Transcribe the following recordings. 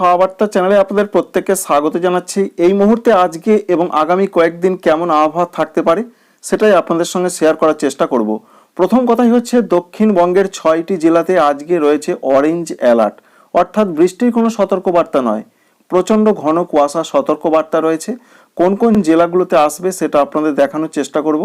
হাওয়া বার্তা চ্যানেলে আপনাদের প্রত্যেককে স্বাগত জানাচ্ছি। এই মুহূর্তে আজকে এবং আগামী কয়েকদিন কেমন আবহাওয়া থাকতে পারে সেটাই আপনাদের সঙ্গে শেয়ার করার চেষ্টা করব। প্রথম কথাই হচ্ছে, দক্ষিণবঙ্গের ছয়টি জেলাতে আজকে রয়েছে অরেঞ্জ অ্যালার্ট অর্থাৎ বৃষ্টির কোনো সতর্কবার্তা নয়। প্রচণ্ড ঘন কুয়াশা সতর্কবার্তা রয়েছে। কোন কোন জেলাগুলোতে আসবে সেটা আপনাদের দেখানোর চেষ্টা করব।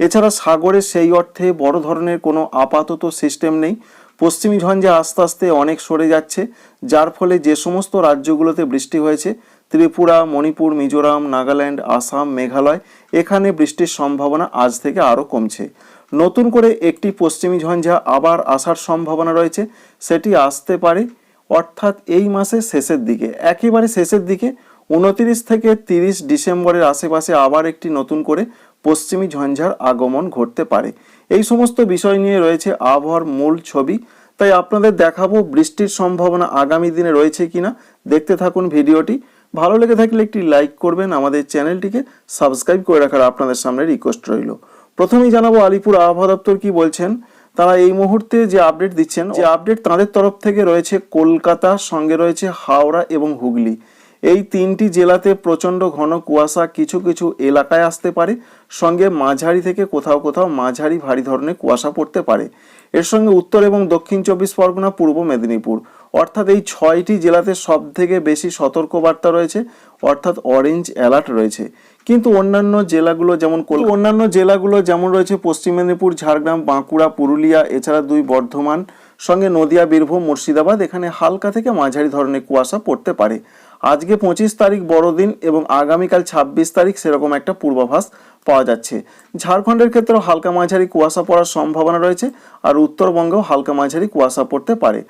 এছাড়া সাগরে সেই অর্থে বড় ধরনের কোনো আপাতত সিস্টেম নেই। পশ্চিমী ঝঞ্ঝা আস্তে আস্তে অনেক সরে যাচ্ছে, যার ফলে যে সমস্ত রাজ্যগুলোতে বৃষ্টি হয়েছে, ত্রিপুরা, মণিপুর, মিজোরাম, নাগাল্যান্ড, আসাম, মেঘালয়, এখানে বৃষ্টির সম্ভাবনা আজ থেকে আরও কমছে। নতুন করে একটি পশ্চিমী ঝঞ্ঝা আবার আসার সম্ভাবনা রয়েছে, সেটি আসতে পারে অর্থাৎ এই মাসের শেষের দিকে। একেবারে শেষের দিকে উনতিরিশ থেকে তিরিশ ডিসেম্বরের আশেপাশে আবার একটি নতুন করে পশ্চিমী ঝঞ্ঝার আগমন ঘটতে পারে। এই সমস্ত বিষয় নিয়ে রয়েছে আবহাওয়ার মূল ছবি। তাই আপনাদের দেখাবো বৃষ্টির সম্ভাবনা আগামী দিনে রয়েছে কিনা। দেখতে থাকুন ভিডিওটি। ভালো লেগে থাকলে একটি লাইক করবেন, আমাদের চ্যানেলটিকে সাবস্ক্রাইব করে রাখার আপনাদের সামনে রিকোয়েস্ট রইল। প্রথমেই জানাব আলিপুর আবহাওয়া দপ্তর কি বলছেন। তারা এই মুহূর্তে যে আপডেট দিচ্ছেন, যে আপডেট তাদের তরফ থেকে রয়েছে কলকাতা সঙ্গে রয়েছে হাওড়া এবং হুগলি। এই তিনটি জেলাতে প্রচণ্ড ঘন কুয়াশা কিছু কিছু এলাকায় আসতে পারে। সঙ্গে মাঝারি থেকে কোথাও কোথাও মাঝারি ভারী ধরনের কুয়াশা পড়তে পারে। এর সঙ্গে উত্তর এবং দক্ষিণ চব্বিশ পরগনা, পূর্ব মেদিনীপুর। অর্থাৎ এই ছয়টি জেলাতে সব থেকে বেশি সতর্কবার্তা রয়েছে, অর্থাৎ অরেঞ্জ অ্যালার্ট রয়েছে। কিন্তু অন্যান্য জেলাগুলো যেমন অন্যান্য জেলাগুলো যেমন রয়েছে পশ্চিম মেদিনীপুর, ঝাড়গ্রাম, বাঁকুড়া, পুরুলিয়া, এছাড়া দুই বর্ধমান, সঙ্গে নদিয়া, বীরভূম, মুর্শিদাবাদ, এখানে হালকা থেকে মাঝারি ধরনের কুয়াশা পড়তে পারে। আজকে পঁচিশ তারিখ বড়দিন এবং আগামীকাল ছাব্বিশ তারিখ সেরকম একটা পূর্বাভাস পাওয়া যাচ্ছে। ঝাড়খণ্ডের ক্ষেত্রেও হালকা মাঝারি কুয়াশা পড়ার সম্ভাবনা রয়েছে আর উত্তরবঙ্গেও হালকা মাঝারি কুয়াশা পড়তে পারে।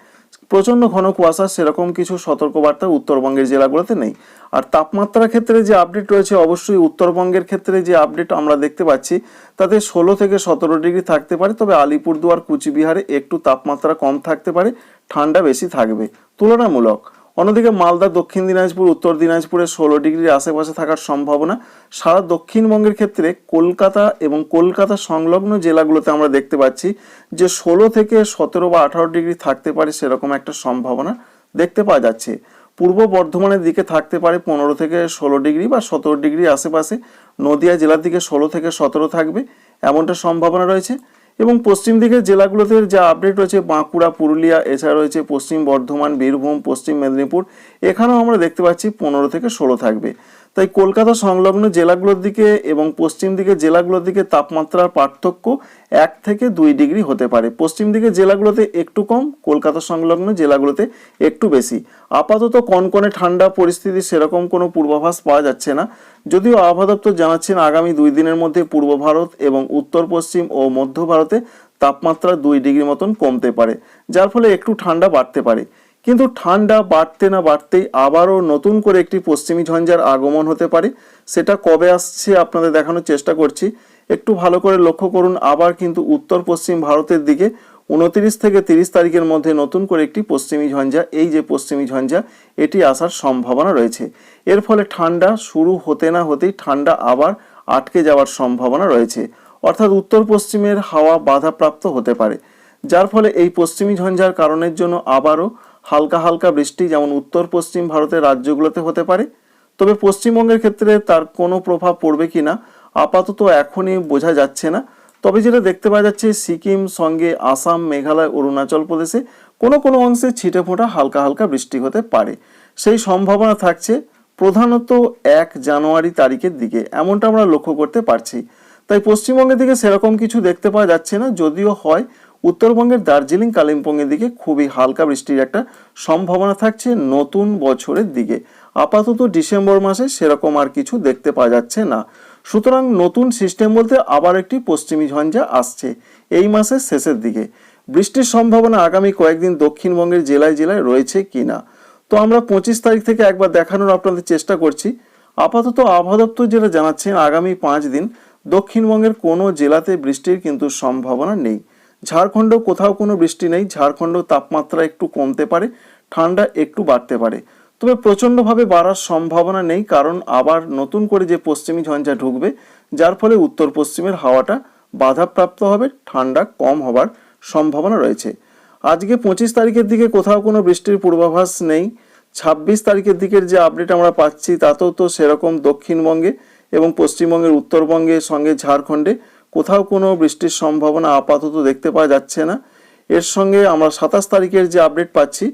প্রচণ্ড ঘন কুয়াশা সেরকম কিছু সতর্কবার্তা উত্তরবঙ্গের জেলাগুলোতে নেই। আর তাপমাত্রার ক্ষেত্রে যে আপডেট রয়েছে, অবশ্যই উত্তরবঙ্গের ক্ষেত্রে যে আপডেট আমরা দেখতে পাচ্ছি, তাতে ষোলো থেকে সতেরো ডিগ্রি থাকতে পারে, তবে আলিপুরদুয়ার, কুচবিহারে একটু তাপমাত্রা কম থাকতে পারে, ঠান্ডা বেশি থাকবে। তুলনামূলক অন্যদিকে মালদা, দক্ষিণ দিনাজপুর, উত্তর দিনাজপুরে ষোলো ডিগ্রির আশেপাশে থাকার সম্ভাবনা। সারা দক্ষিণবঙ্গের ক্ষেত্রে কলকাতা এবং কলকাতা সংলগ্ন জেলাগুলোতে আমরা দেখতে পাচ্ছি যে ষোলো থেকে সতেরো বা আঠারো ডিগ্রি থাকতে পারে সেরকম একটা সম্ভাবনা দেখতে পাওয়া যাচ্ছে। পূর্ব বর্ধমানের দিকে থাকতে পারে পনেরো থেকে ষোলো ডিগ্রি বা সতেরো ডিগ্রি আশেপাশে। নদিয়া জেলার দিকে ষোলো থেকে সতেরো থাকবে, এমনটা সম্ভাবনা রয়েছে। এবং পশ্চিম দিকের জেলাগুলোতে যা আপডেট রয়েছে, বাঁকুড়া, পুরুলিয়া, এছাড়া রয়েছে পশ্চিম বর্ধমান, বীরভূম, পশ্চিম মেদিনীপুর। এখানেও আমরা দেখতে পাচ্ছি পনেরো থেকে ষোলো থাকবে। তাই কলকাতা সংলগ্ন জেলাগুলোর দিকে এবং পশ্চিম দিকে জেলাগুলোর দিকে তাপমাত্রার পার্থক্য এক থেকে দুই ডিগ্রি হতে পারে। পশ্চিম দিকে জেলাগুলোতে একটু কম, কলকাতা সংলগ্ন জেলাগুলোতে একটু বেশি। আপাতত কনকনে ঠান্ডা পরিস্থিতি সেরকম কোনো পূর্বাভাস পাওয়া যাচ্ছে না। যদিও আবহাওয়া দপ্তর জানাচ্ছেন আগামী দুই দিনের মধ্যে পূর্ব ভারত এবং উত্তর পশ্চিম ও মধ্য ভারতে তাপমাত্রা দুই ডিগ্রি মতন কমতে পারে, যার ফলে একটু ঠান্ডা বাড়তে পারে। কিন্তু ঠান্ডা বাড়তে না বাড়তেই আবারও নতুন করে একটি পশ্চিমী ঝঞ্ঝার আগমন হতে পারে। সেটা কবে আসছে আপনাদের দেখানোর চেষ্টা করছি। একটু ভালো করে লক্ষ্য করুন, আবার কিন্তু উত্তর পশ্চিম ভারতের দিকে উনত্রিশ থেকে তিরিশ তারিখের মধ্যে নতুন করে একটি পশ্চিমী ঝঞ্ঝা, এই যে পশ্চিমী ঝঞ্ঝা, এটি আসার সম্ভাবনা রয়েছে। এর ফলে ঠান্ডা শুরু হতে না হতেই ঠান্ডা আবার আটকে যাওয়ার সম্ভাবনা রয়েছে। অর্থাৎ উত্তর পশ্চিমের হাওয়া বাধাপ্রাপ্ত হতে পারে। যার ফলে এই পশ্চিমী ঝঞ্ঝার কারণের জন্য আবারও হালকা হালকা বৃষ্টি যেমন উত্তর পশ্চিম ভারতের রাজ্যগুলোতে হতে পারে, তবে পশ্চিমবঙ্গের ক্ষেত্রে তার কোনো প্রভাব পড়বে কি না আপাতত এখনই বোঝা যাচ্ছে না। তবে যেটা দেখতে পাওয়া যাচ্ছে, সিকিম, সঙ্গে আসাম, মেঘালয়, অরুণাচল প্রদেশে কোনো কোনো অংশে ছিটে ফোঁটা হালকা হালকা বৃষ্টি হতে পারে। সেই সম্ভাবনা থাকছে প্রধানত এক জানুয়ারি তারিখের দিকে, এমনটা আমরা লক্ষ্য করতে পারছি। তাই পশ্চিমবঙ্গের দিকে সেরকম কিছু দেখতে পাওয়া যাচ্ছে না, যদিও হয় উত্তরবঙ্গের দার্জিলিং, কালিম্পংয়ের দিকে খুবই হালকা বৃষ্টির একটা সম্ভাবনা থাকছে নতুন বছরের দিকে। আপাতত ডিসেম্বর মাসে সেরকম আর কিছু দেখতে পাওয়া যাচ্ছে না। সুতরাং নতুন সিস্টেম বলতে আবার একটি পশ্চিমী ঝঞ্ঝা আসছে এই মাসের শেষের দিকে। বৃষ্টির সম্ভাবনা আগামী কয়েকদিন দক্ষিণবঙ্গের জেলায় জেলায় রয়েছে কি না তো আমরা পঁচিশ তারিখ থেকে একবার দেখানোর আপনাদের চেষ্টা করছি। আপাতত আবহাওয়া দপ্তর যেটা জানাচ্ছেন আগামী পাঁচ দিন দক্ষিণবঙ্গের কোনো জেলাতে বৃষ্টির কিন্তু সম্ভাবনা নেই। ঝাড়খণ্ড কোথাও কোনো বৃষ্টি নেই, ঝাড়খণ্ড তাপমাত্রা একটু কমতে পারে, ঠান্ডা একটু বাড়তে পারে। তবে প্রচণ্ডভাবে বাড়ার সম্ভাবনা নেই, কারণ আবার নতুন করে যে পশ্চিমী ঝঞ্ঝা ঢুকবে, যার ফলে উত্তর পশ্চিমের হাওয়াটা বাধাপ্রাপ্ত হবে, ঠান্ডা কম হবার সম্ভাবনা রয়েছে। আজকে পঁচিশ তারিখের দিকে কোথাও কোনো বৃষ্টির পূর্বাভাস নেই, ছাব্বিশ তারিখের দিকের যে আপডেট আমরা পাচ্ছি, তাতেও তো সেরকম দক্ষিণবঙ্গে এবং পশ্চিমবঙ্গের উত্তরবঙ্গে সঙ্গে ঝাড়খণ্ডে কোথাও কোনো বৃষ্টির সম্ভাবনা আপাতত দেখতে পাওয়া যাচ্ছে না। এর সঙ্গে আমরা সাতাশ তারিখের যে আপডেট পাচ্ছি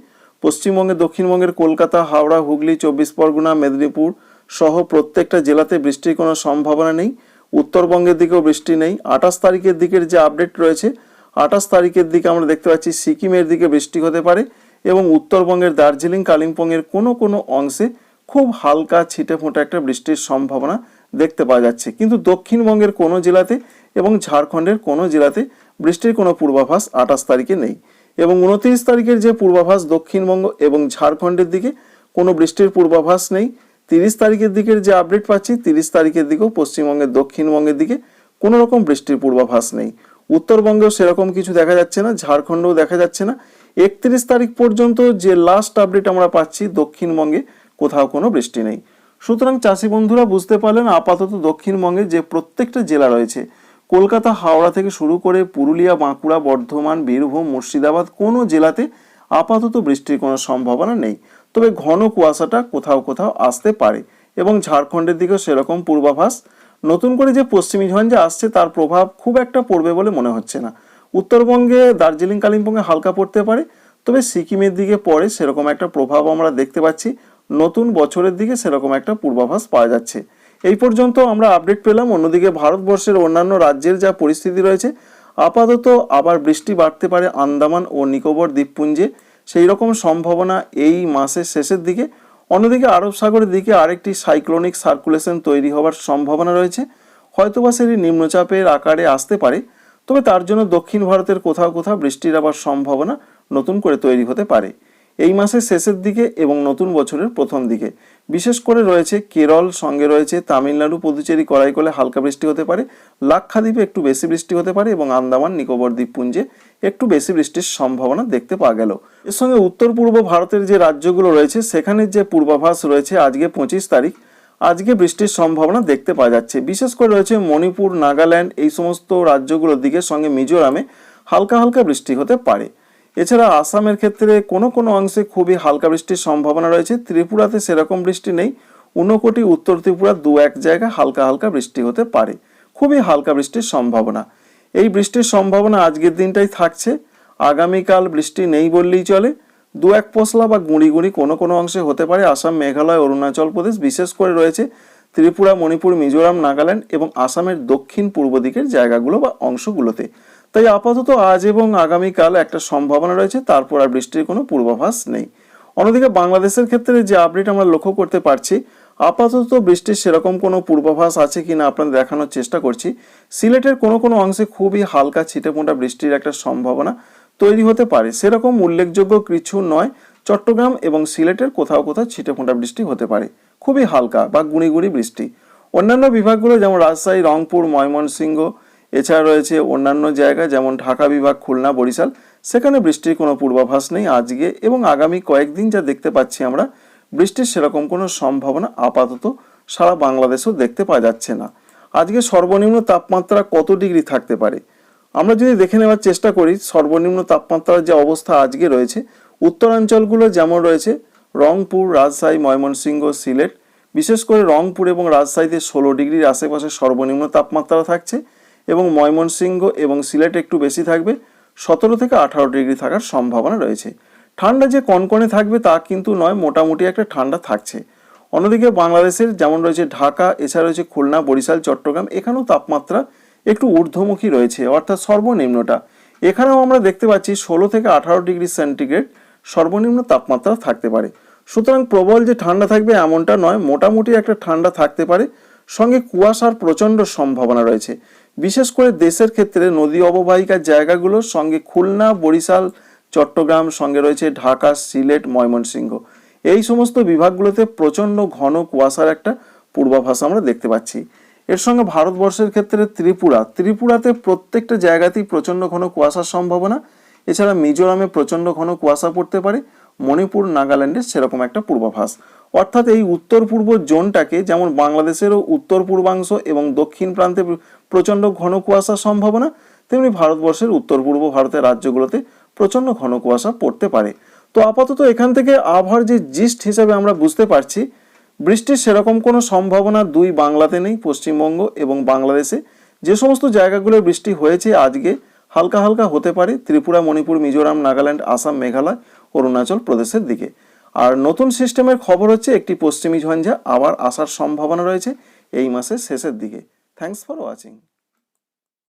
পশ্চিমবঙ্গে দক্ষিণবঙ্গের কলকাতা, হাওড়া, হুগলি, চব্বিশ পরগনা, মেদিনীপুর সহ প্রত্যেকটা জেলাতে বৃষ্টির কোনো সম্ভাবনা নেই। উত্তরবঙ্গের দিকেও বৃষ্টি নেই। আঠাশ তারিখের দিকের যে আপডেট রয়েছে, আঠাশ তারিখের দিকে আমরা দেখতে পাচ্ছি সিকিমের দিকে বৃষ্টি হতে পারে এবং উত্তরবঙ্গের দার্জিলিং, কালিম্পংয়ের কোনো কোনো অংশে খুব হালকা ছিটে ফোঁটা একটা বৃষ্টির সম্ভাবনা দেখতে পাওয়া যাচ্ছে। কিন্তু দক্ষিণবঙ্গের কোনো জেলাতে এবং ঝাড়খণ্ডের কোনো জেলাতে বৃষ্টির কোনো পূর্বাভাস আঠাশ তারিখে নেই এবং উনত্রিশ তারিখের যে পূর্বাভাস দক্ষিণবঙ্গ এবং ঝাড়খণ্ডের দিকে, কোনো বৃষ্টির পূর্বাভাস নেই। তিরিশ তারিখের দিকের যে আপডেট পাচ্ছি, তিরিশ তারিখের দিকেও পশ্চিমবঙ্গের দক্ষিণবঙ্গের দিকে কোনো রকম বৃষ্টির পূর্বাভাস নেই। উত্তরবঙ্গেও সেরকম কিছু দেখা যাচ্ছে না, ঝাড়খণ্ডেও দেখা যাচ্ছে না। একত্রিশ তারিখ পর্যন্ত যে লাস্ট আপডেট আমরা পাচ্ছি, দক্ষিণবঙ্গে কোথাও কোনো বৃষ্টি নেই। সুতরাং চাষি বন্ধুরা বুঝতে পারলেন আপাতত দক্ষিণবঙ্গে যে প্রত্যেকটা জেলা রয়েছে, কলকাতা, হাওড়া থেকে শুরু করে পুরুলিয়া, বাঁকুড়া, বর্ধমান, বীরভূম, মুর্শিদাবাদ, কোনো জেলাতে আপাতত বৃষ্টির কোনো সম্ভাবনা নেই। তবে ঘন কুয়াশাটা কোথাও কোথাও আসতে পারে এবং ঝাড়খণ্ডের দিকেও সেরকম পূর্বাভাস। নতুন করে যে পশ্চিমী ঝঞ্ঝা আসছে, তার প্রভাব খুব একটা পড়বে বলে মনে হচ্ছে না। উত্তরবঙ্গে দার্জিলিং, কালিম্পংয়ে হালকা পড়তে পারে, তবে সিকিমের দিকে পরে সেরকম একটা প্রভাব আমরা দেখতে পাচ্ছি। নতুন বছরের দিকে সেরকম একটা পূর্বাভাস পাওয়া যাচ্ছে। এই পর্যন্ত আমরা আপডেট পেলাম, অন্যদিকে ভারতবর্ষের অন্যান্য রাজ্যের যা পরিস্থিতি রয়েছে, আপাতত আবার বৃষ্টি বাড়তে পারে আন্দামান ও নিকোবর দ্বীপপুঞ্জে। সেই রকম সম্ভাবনা এই মাসের শেষের দিকে। অন্যদিকে আরব সাগরের দিকে আরেকটি সাইক্লোনিক সার্কুলেশন তৈরি হওয়ার সম্ভাবনা রয়েছে। হয়তোবা সেটি নিম্নচাপের আকারে আসতে পারে, তবে তার জন্য দক্ষিণ ভারতের কোথাও কোথাও বৃষ্টির আবার সম্ভাবনা নতুন করে তৈরি হতে পারে। এই মাসের শেষের দিকে এবং নতুন বছরের প্রথম দিকে। বিশেষ করে রয়েছে কেরল, সঙ্গে রয়েছে তামিলনাড়ু, পুদুচেরি, করাইকলে হালকা বৃষ্টি হতে পারে। লাক্ষাদ্বীপে একটু বেশি বৃষ্টি হতে পারে এবং আন্দামান, নিকোবর দ্বীপপুঞ্জে একটু বেশি বৃষ্টির সম্ভাবনা দেখতে পাওয়া গেল। এর সঙ্গে উত্তর পূর্ব ভারতের যে রাজ্যগুলো রয়েছে সেখানের যে পূর্বাভাস রয়েছে, আজকে পঁচিশ তারিখ, আজকে বৃষ্টির সম্ভাবনা দেখতে পাওয়া যাচ্ছে। বিশেষ করে রয়েছে মণিপুর, নাগাল্যান্ড, এই সমস্ত রাজ্যগুলোর দিকে সঙ্গে মিজোরামে হালকা হালকা বৃষ্টি হতে পারে। এছাড়া আসামের ক্ষেত্রে কোনো কোনো অংশে খুবই হালকা বৃষ্টির সম্ভাবনা রয়েছে। ত্রিপুরাতে সেরকম বৃষ্টি নেই। ঊনকোটি উত্তর ত্রিপুরা দু এক জায়গায় হালকা হালকা বৃষ্টি হতে পারে। খুবই হালকা বৃষ্টির সম্ভাবনা। এই বৃষ্টির সম্ভাবনা আজকের দিনটাই থাকছে। আগামীকাল বৃষ্টি নেই বললেই চলে। দু এক পশলা বা গুঁড়ি গুঁড়ি কোনো কোনো অংশে হতে পারে। আসাম, মেঘালয়, অরুণাচল প্রদেশ বিশেষ করে রয়েছে। ত্রিপুরা, মণিপুর, মিজোরাম, নাগাল্যান্ড এবং আসামের দক্ষিণ পূর্ব দিকের জায়গাগুলো বা অংশগুলোতে। তাই আপাতত আজ এবং আগামীকাল একটা সম্ভাবনা রয়েছে, তারপর আর বৃষ্টির কোনো পূর্বাভাস নেই। অন্যদিকে বাংলাদেশের ক্ষেত্রে যে আপডেট আমরা লক্ষ্য করতে পারছি, আপাতত বৃষ্টির সেরকম কোনো পূর্বাভাস আছে কি না আপনাদের দেখানোর চেষ্টা করছি। সিলেটের কোনো কোনো অংশে খুবই হালকা ছিটেমোটা বৃষ্টির একটা সম্ভাবনা তৈরি হতে পারে। সেরকম উল্লেখযোগ্য কিছু নয়, চট্টগ্রাম এবং সিলেটের কোথাও কোথাও ছিটেফোঁটা বৃষ্টি হতে পারে। খুবই হালকা বা গুঁড়ি বৃষ্টি। অন্যান্য বিভাগগুলো যেমন রাজশাহী, রংপুর, ময়মনসিংহ এছাড়া রয়েছে অন্যান্য জায়গা, যেমন ঢাকা বিভাগ, খুলনা, বরিশাল। সেখানে বৃষ্টির কোনো পূর্বাভাস নেই আজকে এবং আগামী কয়েকদিন যা দেখতে পাচ্ছি আমরা, বৃষ্টির সেরকম কোনো সম্ভাবনা আপাতত সারা বাংলাদেশেও দেখতে পাওয়া যাচ্ছে না। আজকে সর্বনিম্ন তাপমাত্রা কত ডিগ্রি থাকতে পারে? আমরা যদি দেখে নেওয়ার চেষ্টা করি, সর্বনিম্ন তাপমাত্রার যে অবস্থা আজকে রয়েছে, উত্তরাঞ্চলগুলো যেমন রয়েছে, রংপুর, রাজশাহী, ময়মনসিংহ, সিলেট, বিশেষ করে রংপুর এবং রাজশাহীতে ষোলো ডিগ্রির আশেপাশে সর্বনিম্ন তাপমাত্রা থাকছে। এবং ময়মনসিংহ এবং সিলেট একটু বেশি থাকবে। সতেরো থেকে আঠারো ডিগ্রি থাকার সম্ভাবনা রয়েছে। ঠান্ডা যে কনকনে থাকবে তা কিন্তু নয়, মোটামুটি একটা ঠান্ডা থাকছে। অন্যদিকে বাংলাদেশের যেমন রয়েছে ঢাকা, এছাড়া রয়েছে খুলনা, বরিশাল, চট্টগ্রাম, এখানেও তাপমাত্রা একটু ঊর্ধ্বমুখী রয়েছে, অর্থাৎ সর্বনিম্নটা। এখানেও আমরা দেখতে পাচ্ছি ষোলো থেকে আঠারো ডিগ্রি সেন্টিগ্রেড সর্বনিম্ন তাপমাত্রা থাকতে পারে। সুতরাং প্রবল যে ঠান্ডা থাকবে এমনটা নয়, মোটামুটি একটা ঠান্ডা থাকতে পারে। সঙ্গে কুয়াশার প্রচণ্ড সম্ভাবনা রয়েছে। বিশেষ করে দেশের ক্ষেত্রে নদী অববাহিকার জায়গাগুলোর সঙ্গে খুলনা, বরিশাল, চট্টগ্রাম সঙ্গে রয়েছে ঢাকা, সিলেট, ময়মনসিংহ। এই সমস্ত বিভাগগুলোতে প্রচণ্ড ঘন কুয়াশার একটা পূর্বাভাস আমরা দেখতে পাচ্ছি। এর সঙ্গে ভারতবর্ষের ক্ষেত্রে ত্রিপুরা। ত্রিপুরাতে প্রত্যেকটা জায়গাতেই প্রচণ্ড ঘন কুয়াশার সম্ভাবনা। এছাড়া মিজোরামে প্রচণ্ড ঘন কুয়াশা পড়তে পারে। মণিপুর নাগাল্যান্ডের সেরকম একটা পূর্বাভাস। অর্থাৎ এই উত্তর পূর্ব জোনটাকে যেমন বাংলাদেশেরও উত্তর পূর্বাংশ এবং দক্ষিণ প্রান্তে প্রচণ্ড ঘন কুয়াশার সম্ভাবনা, তেমনি ভারতবর্ষের উত্তর পূর্ব ভারতের রাজ্যগুলোতে প্রচণ্ড ঘন কুয়াশা পড়তে পারে। তো আপাতত এখান থেকে আবহাওয়ার যে জিস্ট হিসাবে আমরা বুঝতে পারছি, বৃষ্টির সেরকম কোনো সম্ভাবনা দুই বাংলাতে নেই, পশ্চিমবঙ্গ এবং বাংলাদেশে। যে সমস্ত জায়গাগুলো বৃষ্টি হয়েছে আজকে, হালকা হালকা হতে পারে, ত্রিপুরা, মণিপুর, মিজোরাম, নাগাল্যান্ড, আসাম, মেঘালয় অরুণাচল প্রদেশের দিকে। আর নতুন সিস্টেমের খবর হচ্ছে, একটি পশ্চিমী ঝঞ্ঝা আবার আসার সম্ভাবনা রয়েছে এই মাসের শেষের দিকে। Thanks for watching